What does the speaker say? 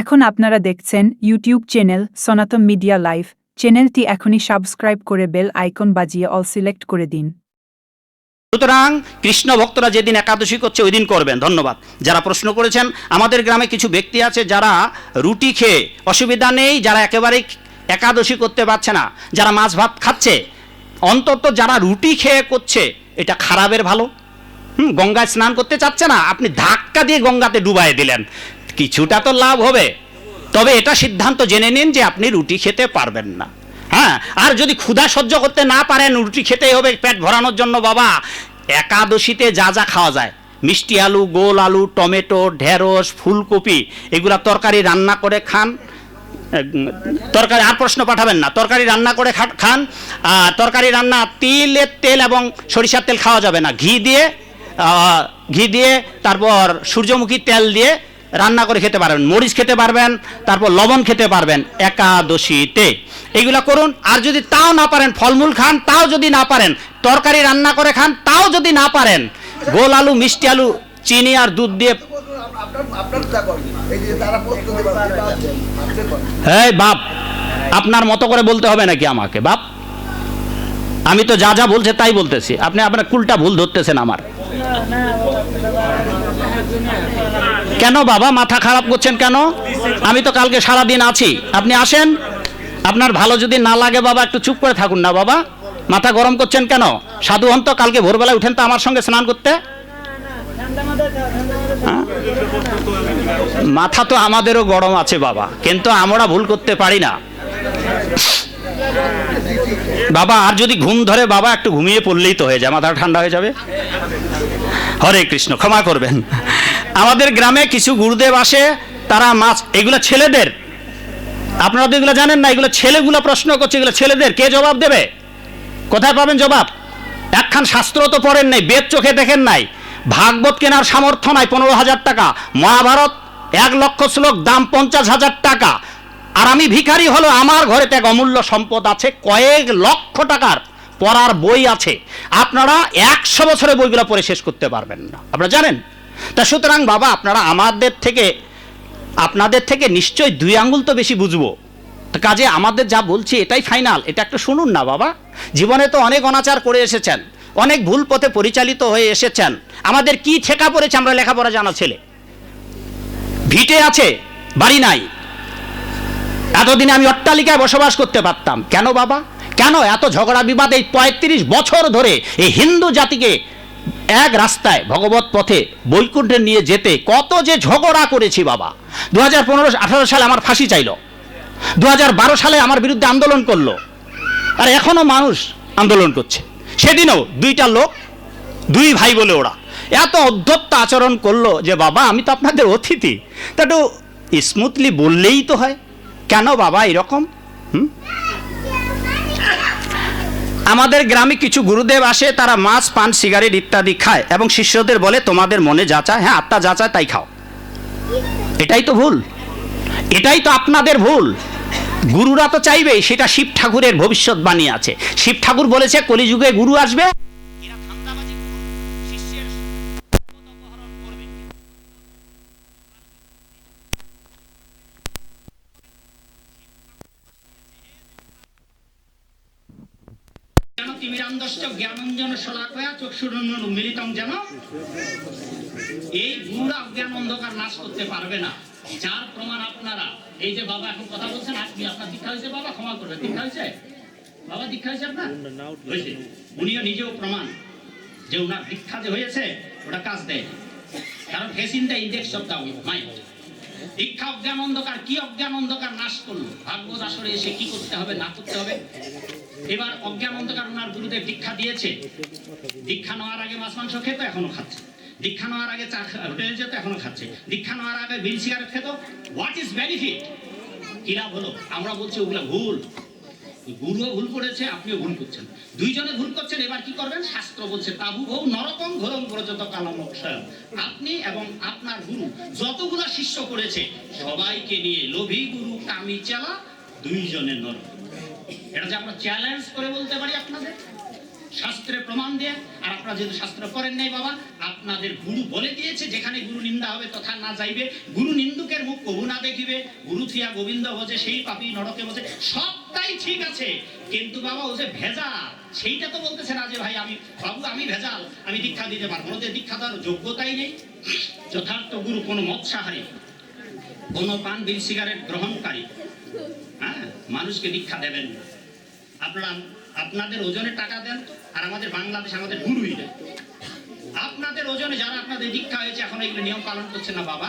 এখন আপনারা দেখছেন YouTube channel Sanatan media live চ্যানেলটি এখনই সাবস্ক্রাইব করে বেল আইকন বাজিয়ে অল সিলেক্ট করে দিন। সুতরাং কৃষ্ণ ভক্তরা যেদিন একাদশী করছে, ওই দিন করবেন। ধন্যবাদ। যারা প্রশ্ন করেছেন, আমাদের গ্রামে কিছু ব্যক্তি আছে যারা রুটি খেয়ে অসুবিধা নেই, যারা একেবারেই একাদশী করতে পারছে না, যারা মাছ ভাত খাচ্ছে, অন্তত যারা রুটি খেয়ে করছে, এটা খারাপের ভালো। হুম, গঙ্গায় স্নান করতে চাচ্ছে না, আপনি ধাক্কা দিয়ে গঙ্গাতে ডুবাই দিলেন। কিছুটা তো লাভ হবে। তবে এটা সিদ্ধান্ত জেনে নিন যে আপনি রুটি খেতে পারবেন না। হ্যাঁ আর যদি ক্ষুধা সহ্য করতে না পারেন, রুটি খেতেই হবে, পেট ভরানোর জন্য বাবা। একাদশীতে যা যা খাওয়া যায়। মিষ্টি আলু, গোল আলু, টমেটো, ঢেঁড়স, ফুলকপি, এগুলা তরকারি রান্না করে খান। তরকারি, আর প্রশ্ন পাঠাবেন না। তরকারি রান্না করে খান। তরকারি রান্না তিলের তেল এবং সরিষার তেল খাওয়া যাবে না। ঘি দিয়ে ঘি দিয়ে, তারপর সূর্যমুখী তেল দিয়ে রান্না করে খেতে পারবেন, মরিচ খেতে পারবেন, তারপর লবণ খেতে পারবেন, একাদশীতে। এগুলা করুন, আর যদি তাও না পারেন ফলমূল খান, তাও যদি না পারেন, তরকারি রান্না করে খান, তাও যদি না পারেন, গোল আলু, মিষ্টি আলু, চিনি আর দুধ দিয়ে হ্যাঁ বাপ, আপনার মতো করে বলতে হবে নাকি আমাকে, বাপ? আমি তো যা যা বলছে তাই বলতেছি, আপনি আপনার কুলটা ভুল ধরতেছেন আমার। কেন বাবা? মাথা খারাপ করছেন কেন? আমি তো কালকে সারা দিন আছি। আপনি আসেন। আপনার ভালো যদি না লাগে বাবা, একটু চুপ করে থাকুন না বাবা। মাথা গরম করছেন কেন? সাধু হন তো কালকে ভোরবেলায় উঠেন তো আমার সঙ্গে স্নান করতে? হ্যাঁ? মাথা তো আমাদেরও গরম আছে বাবা, কিন্তু আমরা ভুল করতে পারি না। বাবা, আর যদি ঘুম ধরে বাবা, একটু ঘুমিয়ে পড়লেই তো হয়ে যায় মাথা ঠান্ডা হয়ে যাবে। হরে কৃষ্ণ, ক্ষমা করবেন। আমাদের গ্রামে কিছু গুরুদেব আসে, তারা মাছ, এগুলো ছেলেদের। আপনারা তো এগুলো জানেন না, এগুলো ছেলেগুলো প্রশ্ন করছে, এগুলো ছেলেদের, কে জবাব দেবে? কোথায় পাবেন জবাব? একখান শাস্ত্র তো পড়েন নাই, বেদ চোখে দেখেন নাই। ভাগবত কেনার সামর্থ্য নাই, পনেরো হাজার টাকা। মহাভারত, এক লক্ষ শ্লোক, দাম পঞ্চাশ হাজার টাকা। আর আমি ভিখারি হলো, আমার ঘরে এক অমূল্য সম্পদ আছে, কয়েক লক্ষ টাকার পড়ার বই আছে। আপনারা একশো বছরের বইগুলো পড়ে শেষ করতে পারবেন না। আপনারা জানেন? তা সুতরাং বাবা, আপনারা আমাদের থেকে, আপনাদের থেকে নিশ্চয়ই দুই আঙ্গুল তো বেশি বুঝব। কাজে আমাদের যা বলছি, এটাই ফাইনাল। এটা একটু শুনুন না বাবা। জীবনে তো অনেক অনাচার করে এসেছেন, অনেক ভুল পথে পরিচালিত হয়ে এসেছেন। আমাদের কি ঠেকা পড়েছে আমরা লেখাপড়া জানা ছেলে? ভিটে আছে, বাড়ি নাই। এতদিনে আমি অট্টালিকায় বসবাস করতে পারতাম। কেন বাবা? কেন এত ঝগড়া বিবাদ এই পঁয়ত্রিশ বছর ধরে এই হিন্দু জাতিকে এক রাস্তায় ভগবত পথে বৈকুণ্ঠে নিয়ে যেতে কত যে ঝগড়া করেছি বাবা। দু হাজার পনেরো আঠারো সালে আমার ফাঁসি চাইলো। দু হাজার বারো সালে আমার বিরুদ্ধে আন্দোলন করল। আর এখনও মানুষ আন্দোলন করছে। সেদিনও দুইটা লোক, দুই ভাই বলে ওরা এত অধ্যত্ত আচরণ করল যে, বাবা, আমি তো আপনাদের অতিথি। তা একটু স্মুথলি বললেই তো হয়। কেন বাবা এরকম? আমাদের গ্রামে কিছু গুরুদেব আসে, তারা মাছ, পান, সিগারেট ইত্যাদি খায় এবং শিষ্যদের বলে, তোমাদের মনে যা চায় হ্যাঁ আত্মা যা চায় তাই খাও। এটাই তো ভুল। এটাই তো আপনাদের ভুল। গুরুরা তো চাইবে সেটা শিব ঠাকুরের ভবিষ্যৎবাণী আছে। শিব ঠাকুর বলেছে, কলিযুগে গুরু আসবে এরা ধান্দাবাজি করুন, শিষ্যের সম্পদ অপহরণ করবে। তিমিরান্ধশ্চ জ্ঞানঞ্জন শলাকয়া চক্ষুরঞ্জন মিলিতম যেন এই গুরুরা অজ্ঞান অন্ধকার নাশ করতে পারবে না। যার প্রমাণ আপনারা, এই যে বাবা এখন কথা বলছেন, আপনি আপনার দীক্ষা হয়েছে বাবা? ক্ষমা করবে দীক্ষা হয়েছে? বাবা, দীক্ষা হয়েছে আপনার? হয়েছে। উনিও নিজেও প্রমাণ যে ওনার দীক্ষা যে হয়েছে, ওটা কাজ দেয়। কারণ he's in the index of the mind দীক্ষা অজ্ঞান অন্ধকার, কি অজ্ঞান অন্ধকার নাশ করল? ভাগবত আসরে এসে কি করতে হবে, না করতে হবে? এবার অজ্ঞান অন্ধকার ওনার গুরুদেব দীক্ষা দিয়েছে। দীক্ষা নেওয়ার আগে মাছ, মাংস খেত, এখনও খাচ্ছে। দীক্ষা নেওয়ার আগে চা হোটেলে যেত এখনও খাচ্ছে। দীক্ষা নেওয়ার আগে বিল সিগারেট খেত। হোয়াট ইজ বেনিফিট কি লাভ হলো? আমরা বলছি ওগুলো ভুল। গুরুও ভুল করেছে, আপনিও ভুল করছেন। দুইজনে ভুল করছেন, এবার কি করবেন? শাস্ত্র বলছে, তাবু ভৌ নরকম ঘোরম প্রযত কালম আপনি এবং আপনার গুরু যতগুলা শিষ্য করেছে, সবাইকে নিয়ে লোভী গুরু কামি চালা দুইজনের নরক। এটা যে আমরা চ্যালেঞ্জ করে বলতে পারি আপনাদের? শাস্ত্রে প্রমাণ দিয়ে, আর আপনারা যেহেতু শাস্ত্র করেন নাই বাবা, আপনাদের গুরু বলে দিয়েছে, যেখানে গুরু নিন্দা হবে তথা না যাইবে। গুরু নিন্দুকের মুখ কবু না দেখিবে, গুরু থিয়া গোবিন্দ ভজে সেই পাপি নরকে বসে, সবটাই ঠিক আছে। কিন্তু বাবা, ও যে ভেজাল, সেইটা তো বলতেছে না যে ভাই, আমি বাবু, আমি ভেজাল, আমি দীক্ষা দিতে পারব। ওদের দীক্ষা দেওয়ার যোগ্যতাই নেই। যথার্থ গুরু কোনো মৎসাহারী কোনো পান বিল সিগারেট গ্রহণকারী হ্যাঁ মানুষকে দীক্ষা দেবেন না। আপনারা, আপনাদের ওজনে টাকা দেন আর আমাদের বাংলাদেশ আমাদের গুরুই দেন আপনাদের ওজনে যারা আপনাদের দীক্ষা হয়েছে, এখন এগুলো নিয়ম পালন করছে না বাবা।